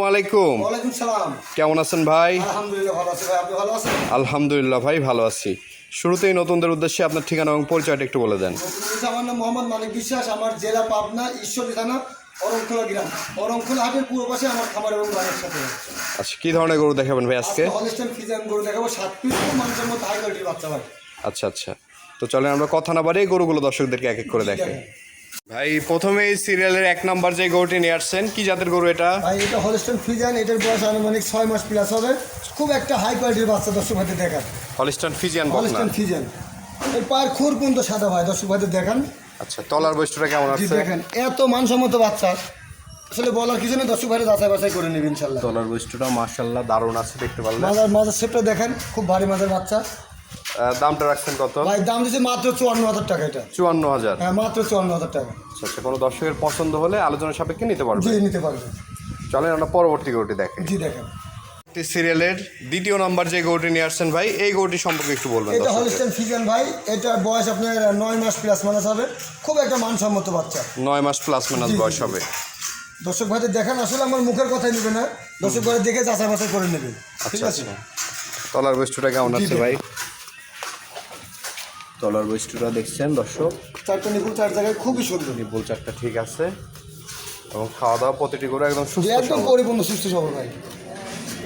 আসসালামু আলাইকুম কেমন আছেন ভাই? আলহামদুলিল্লাহ ভাই ভালো আছি। শুরুতেই নতুনদের উদ্দেশ্যে আপনার ঠিকানা এবং পরিচয়টা একটু বলে দেন। আমার নাম মোহাম্মদ মালিক বিশ্বাস আমার জেলা পাবনা ঈশ্বরী থানা অরংখোলা গ্রাম। অরংখোলা হাটের পূর্ব পাশে আমার খামার এবং বাড়ির সাথে আচ্ছা কী ধরনের গরু দেখাবেন ভাই আজকে? ফিজান গরু দেখাবো সাত পিস মানুষের মধ্যে হাই কোয়ালিটির বাচ্চা ভাই। আচ্ছা আচ্ছা। তো চলেন আমরা কথা না বাড়িয়ে গরুগুলো দর্শকদেরকে এক এক করে দেখাই। ভাই প্রথমে এই সিরিয়ালের এক নাম্বার যে গরুটি নিয়ে আসছেন কি জাতের গরু এটা? ভাই এটা হলিস্টান ফিজান এটার বয়স আনুমানিক ছয় মাস প্লাস হবে। খুব একটা হাই কোয়ালিটির বাচ্চা দর্শক ভাইদের দেখান হলিস্টান ফিজিয়ান হলিস্টান ফিজান এর পায়ের খুর পর্যন্ত সাদা ভাই দর্শক ভাইদের দেখান। আচ্ছা তলার বৈশিষ্ট্যটা কেমন আছে? দেখেন এত মানসম্মত বাচ্চা। আসলে বলার কিছু নেই দর্শক ভাইরা যাচাই বাছাই করে নেবে ইনশাল্লাহ। তলার বৈশিষ্ট্যটা মার্শাল্লাহ দারুণ আছে দেখতে পারলেন। মাজার মাজার শেপটা দেখেন খুব ভারী মাজার বাচ্চা। দামটা রাখছেন কত? ভাই দাম দিচ্ছে মাত্র চুয়ান্ন হাজার টাকা এটা। চুয়ান্ন হাজার। হ্যাঁ মাত্র চুয়ান্ন হাজার টাকা। আচ্ছা আচ্ছা কোনো দর্শকের পছন্দ হলে আলোচনা সাপেক্ষে নিতে পারবে জি নিতে পারবেন। চলেন আমরা পরবর্তী গরুটি দেখেন। জি দেখেন। একটি সিরিয়ালের দ্বিতীয় নাম্বার যে গরুটি নিয়ে আসছেন ভাই এই গরুটি সম্পর্কে একটু বলবেন এটা। হলিস্টান ফিজিয়ান ভাই এটার বয়স আপনার নয় মাস প্লাস মানাস হবে। খুব একটা মানসম্মত বাচ্চা। নয় মাস প্লাস জি, বয়স হবে। দর্শক ভাইদের দেখেন আসলে আমার মুখের কথাই নেবে না। দর্শক ভাই দেখে যাচাই বাছাই করে নেবেন। ঠিক আচ্ছা আছে? আচ্ছা। তলার বৈশিষ্ট্যটা কেমন আছে ভাই? তলার বৈশিষ্ট্যটা দেখছেন দর্শক? চারটা নিপুল চার জায়গায় খুবই সুন্দর। নিপুল চারটা ঠিক আছে। এবং খাওয়া দাওয়া প্রতিটি করে একদম সুস্থ একদম। পরিপূর্ণ সুস্থ সবল ভাই।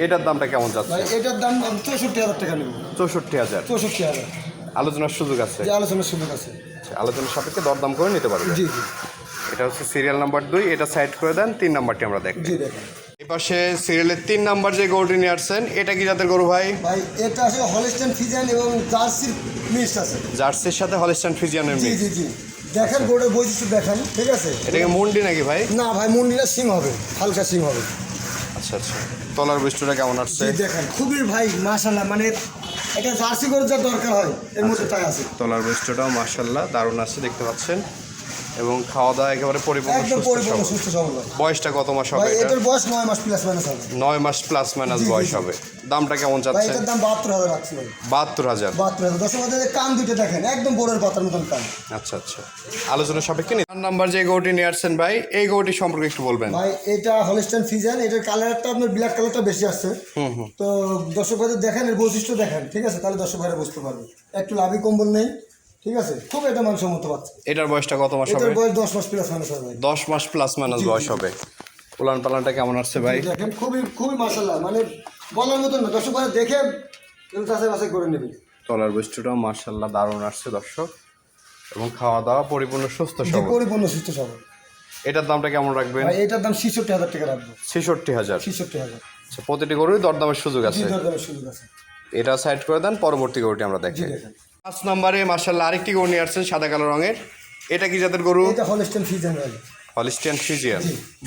এটার দামটা কেমন যাচ্ছে? এটার দাম চৌষট্টি হাজার টাকা নেব। চৌষট্টি হাজার? চৌষট্টি হাজার। আলোচনার সুযোগ আছে? আলোচনার সুযোগ আছে। আচ্ছা, আলোচনার সাপেক্ষে দরদাম করে নিতে পারবে? জি জি। এটা হচ্ছে সিরিয়াল নাম্বার দুই এটা সাইড করে দেন তিন নাম্বারটি আমরা দেখি জি দেখেন। এই পাশে সিরিয়ালের তিন নাম্বার যে গরুটি নিয়ে আসছেন এটা কি জাতের গরু ভাই? ভাই এটা আসলে হলিস্টান ফিজান এবং জার্সির মিক্স আছে। জার্সির সাথে হলিস্টান ফিজিয়ানের জি মিক্স জি জি। দেখেন গোড়ের বৈশিষ্ট্য দেখেন ঠিক আছে? এটাকে মুন্ডি নাকি ভাই? না ভাই মুন্ডিটা সিং হবে হালকা সিং হবে। আচ্ছা আচ্ছা। তলার বৈশিষ্ট্যটা কেমন আসছে জি দেখেন খুবই ভাই মাশাল্লাহ মানে এটা জার্সি করে যা দরকার হয় এর মধ্যে তাই আছে। তলার বৈশিষ্ট্যটাও মার্শাল্লাহ দারুণ আছে দেখতে পাচ্ছেন। এবং খাওয়া দাওয়া একেবারে পরিপূর্ণ সুস্থ সবল। বয়সটা কত মাস হবে এটার বয়স নয় মাস প্লাস মাইনাস হবে। নয় মাস প্লাস মাইনাস বয়স হবে। দামটা কেমন চাচ্ছে এটার দাম বাহাত্তর হাজার রাখছি ভাই। বাহাত্তর হাজার? বাহাত্তর হাজার। দশ হাজার কান দুটো দেখেন একদম বোরের পাতার মতন কান। আচ্ছা আচ্ছা। আলোচনা সাপেক্ষে চার নাম্বার যে গরুটি নিয়ে আসছেন ভাই এই গরুটি সম্পর্কে একটু বলবেন। ভাই এটা হলিস্টান ফিজান এটার কালারটা আপনার ব্ল্যাক কালারটা বেশি আসছে। তো দর্শক দেখেন এর বৈশিষ্ট্য দেখেন ঠিক আছে? তাহলে দর্শক ভাইরা বুঝতে পারবে। একটু লাভি কম্বল নেই। ঠিক আছে? খুব এটা মানসম্মত বাচ্চা এটার বয়সটা কত মাস হবে? এটার বয়স দশ মাস প্লাস মাইনাস হবে। ভাই দশ মাস প্লাস মাইনাস। বয়স হবে। উলান পালানটা কেমন আসছে ভাই? দেখেন খুবই খুবই মানে বলার মতন না। দর্শক দেখে কিন্তু বাছাই করে নেবে তলার দারুণ আসছে দর্শক। এবং খাওয়া দাওয়া পরিপূর্ণ সুস্থ যে সবল। পরিপূর্ণ সুস্থ সবল। এটার দামটা কেমন রাখবেন? ভাই এটার দাম ছেষট্টি হাজার টাকা রাখব। আচ্ছা প্রতিটি গরুই দরদামের সুযোগ আছে। দরদামের সুযোগ আছে। এটা সাইড করে দেন পরবর্তী গরুটি আমরা দেখি। পাঁচ নম্বরে মার্শাল্লাহ আরেকটি গরু নিয়ে আসছেন সাদা কালো রঙের। এটা কি জাতের গরু? এটা হলিস্টান ফিজান ভাই। হলিস্টিয়ান ফিজিয়ান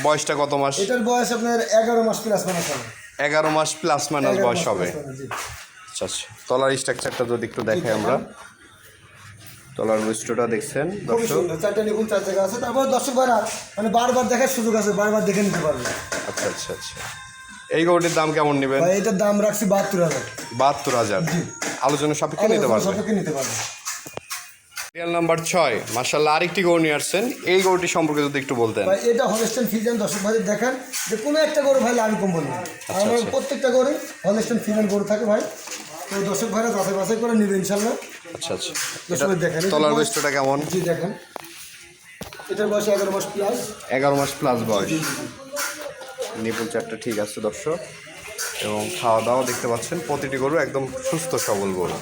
বয়সটা কত মাস? এটার বয়স আপনার এগারো মাস প্লাস মাইনাস হবে। এগারো মাস প্লাস মাইনাস বয়স হবে। আচ্ছা আচ্ছা। তলার স্ট্রাকচারটা যদি একটু দেখাই আমরা। তলার বৈশিষ্ট্যটা দেখছেন দর্শক। চারটা নিপুণ চার জায়গা আছে। তারপর দর্শক মানে বারবার দেখার সুযোগ আছে বারবার দেখে নিতে পারবে। আচ্ছা আচ্ছা আচ্ছা। এই গরুটির দাম কেমন নেবেন? ভাই এটার দাম রাখছি বাহাত্তর হাজার। বাহাত্তর হাজার। জি। আলোচনা সাপেক্ষে নিতে পারবে সবাইকে নিতে পারবে সিরিয়াল নাম্বার ছয়। মার্শাল্লাহ আরেকটি গরু নিয়ে আসছেন। এই গরুটি সম্পর্কে যদি একটু বলতেন। ভাই এটা হলেস্টান ফিজান দর্শক ভাই দেখেন যে কোনো একটা গরু ভাই লাভ কম বলবেন আমার আচ্ছা। প্রত্যেকটা গরু হলেস্টান ফিজান গরু থাকে ভাই। তো দর্শক ভাইরা যাচাই বাছাই করে নেবে ইনশাল্লাহ আচ্ছা আচ্ছা। দর্শক দেখেন তলার বৈশিষ্ট্যটা কেমন? জি দেখেন। এটার বয়স এগারো মাস প্লাস এগারো মাস প্লাস বয়স। নিপুল চারটা ঠিক আছে দর্শক? এবং খাওয়া দাওয়া দেখতে পাচ্ছেন প্রতিটি গরু একদম সুস্থ সবল গরু।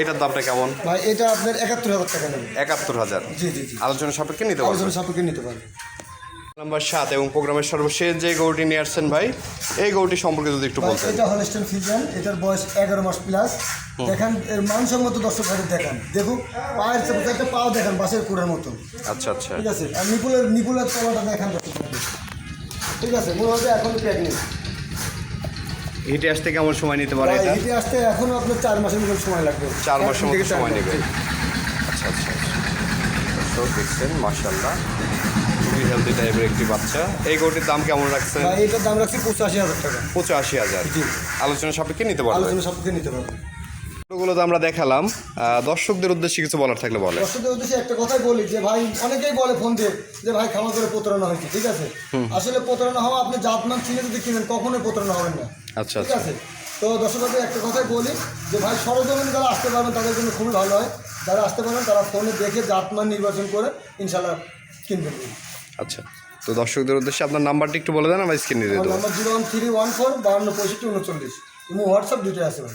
এটার দামটা কেমন? ভাই এটা আপনার একাত্তর হাজার টাকা নেবে। একাত্তর হাজার? জি জি জি। আলোচনা সাপেক্ষে নিতে পারবেন। আলোচনা সাপেক্ষে নিতে পারবে নাম্বার সাত এবং প্রোগ্রামের সর্বশেষ যে গরুটি নিয়ে আসছেন ভাই এই গরুটি সম্পর্কে যদি একটু বলতেন। এটা হলেস্টান ফিজান এটার বয়স এগারো মাস প্লাস দেখেন এর মানসম্মত দর্শক ভাইদের দেখান। দেখুন পায়ের চাপে একটা পাও দেখেন বাসের কুড়ের মতো। আচ্ছা আচ্ছা। ঠিক আছে? আর নিপুলের নিপুলের তলাটা দেখান দর্শক। ঠিক আছে মনে হবে এখন প্রেগনেন্ট হেঁটে আসতে কেমন সময় নিতে পারে এটা? হেঁটে আসতে এখনও আপনার চার মাসের মতো সময় লাগবে। চার মাসের মতো সময় নেবে। আচ্ছা আচ্ছা আচ্ছা। দর্শক দেখছেন মার্শাল্লাহ খুবই হেলদি টাইপের একটি বাচ্চা। এই গরুটির দাম কেমন রাখছেন? ভাই এটার দাম রাখছি পঁচাশি হাজার টাকা। পঁচাশি হাজার। আলোচনা সাপেক্ষে নিতে পারবেন আলোচনা সাপেক্ষে নিতে পারবে। ওগুলো তো আমরা দেখালাম। দর্শকদের উদ্দেশ্যে কিছু বলার থাকলে বলে দর্শকদের উদ্দেশ্যে একটা কথাই বলি যে ভাই অনেকেই বলে ফোন দিয়ে যে ভাই খামার করে প্রতারণা হয়েছে ঠিক আছে? আসলে প্রতারণা হওয়া আপনি জাতমান চিনে যদি কিনেন কখনোই প্রতারণা হবেন না আচ্ছা ঠিক আছে? তো দর্শকদের একটা কথাই বলি যে ভাই সরজমিন যারা আসতে পারবেন তাদের জন্য খুবই ভালো হয়। যারা আসতে পারবেন তারা ফোনে দেখে জাতমান নির্বাচন করে ইনশাল্লাহ কিনবেন। আচ্ছা তো দর্শকদের উদ্দেশ্যে আপনার নাম্বারটি একটু বলে দেন আমরা স্ক্রিনে দিয়ে দেবো। Number zero one three one four বাহান্ন পঁয়ষট্টি উনচল্লিশ। এবং হোয়াটসঅ্যাপ দুটোই আছে ভাই।